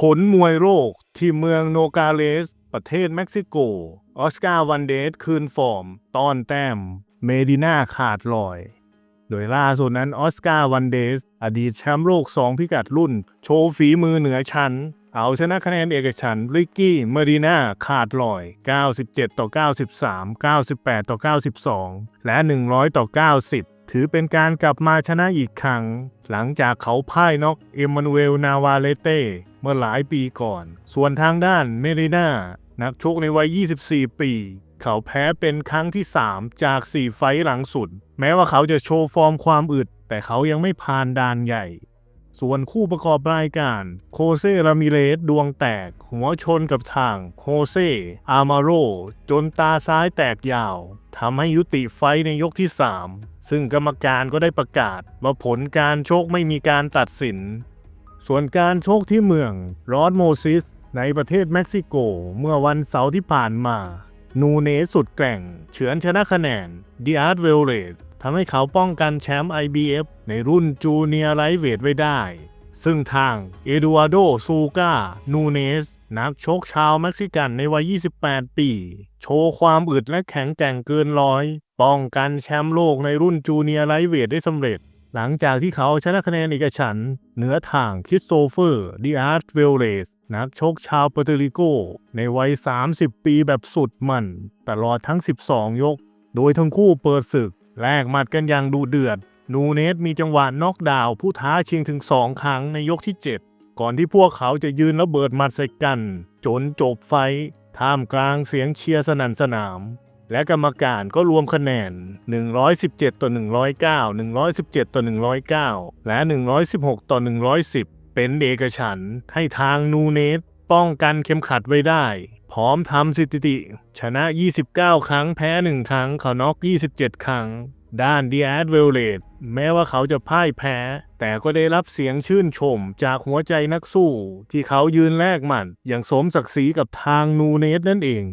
ผลมวยโรคที่เมืองโนกาเลส ประเทศเม็กซิโก ออสการ์วันเดสคืนฟอร์ม ตอนแต้ม เมดิน่าขาดลอย โดยล่าสุดนั้นออสการ์วันเดส อดีตแชมป์โลก 2 พิกัดรุ่น โชว์ฝีมือเหนือชั้น เอาชนะคะแนนเอกฉันท์ริกกี้เมดิน่าขาดลอย 97 ต่อ 93 98 ต่อ 92 และ 100 ต่อ 90ถือเป็นการกลับมาชนะอีกครั้ง หลังจากเขาพ่ายน็อกเอมมานูเอลนาวาเลเต้ เมื่อหลายปีก่อน ส่วนทางด้านเมดิน่านักชกในวัย 24 ปี เขาแพ้เป็นครั้งที่ 3 จาก 4 ไฟหลังสุด แม้ว่าเขาจะโชว์ฟอร์มความอึด แต่เขายังไม่ผ่านด่านใหญ่ ส่วนคู่ประกอบรายการ โคเซรามิเลสดวงแตก หัวชนกับทางโคเซ อามาโร จนตาซ้ายแตกยาวทำให้ยุติไฟในยกที่ 3 ซึ่งกรรมการก็ได้ประกาศว่าผลการโชคไม่มีการตัดสิน ส่วนการโชคที่เมืองรอดโมซิส ในประเทศเม็กซิโก เมื่อวันเสาร์ที่ผ่านมา นูเนสสุดแกร่ง เฉือนชนะคะแนนดิอาร์ตเวลเลตทำให้เขาป้องกันแชมป์ IBF ในรุ่นจูเนียร์ไลท์เวทไว้ได้ ซึ่งทางเอดูอาโดซูกานูเนส นักชกชาวเม็กซิกันในวัย 28 ปี โชว์ความอึดและแข็งแกร่งเกินร้อย ป้องกันแชมป์โลกในรุ่นจูเนียร์ไลท์เวทได้สำเร็จ หลังจากที่เขาชนะคะแนนเอกฉันเหนือทางคิสโตเฟอร์ดิอาร์ตเวลเลสนักชกชาวเปอร์โตริโก ในวัย 30 ปีแบบสุดมันตลอดทั้ง 12 ยก โดยทั้งคู่เปิดศึก แลกหมัดกันอย่างดูเดือด นูเนสมีจังหวะน็อกดาวน์ผู้ท้าชิงถึง 2 ครั้งในยกที่ 7 ก่อนที่พวกเขาจะยืนระเบิดหมัดใส่กัน จนจบไฟท์ท่ามกลางเสียงเชียร์สนั่นสนาม และกรรมการก็รวมคะแนน 117 ต่อ 109 117 ต่อ 109 และ 116 ต่อ 110 เป็นเอกฉันให้ทางนูเนสป้องกันเข็มขัดไว้ได้ พร้อมทำสถิติ ชนะ 29 ครั้งแพ้ 1 ครั้งเขาน็อก 27 ครั้ง ด้านดีแอดเวลเลตแม้ว่าเขาจะพ่ายแพ้ แต่ก็ได้รับเสียงชื่นชมจากหัวใจนักสู้ ที่เขายืนแลกหมัดอย่างสมศักดิ์ศรีกับทางนูเนสนั่นเอง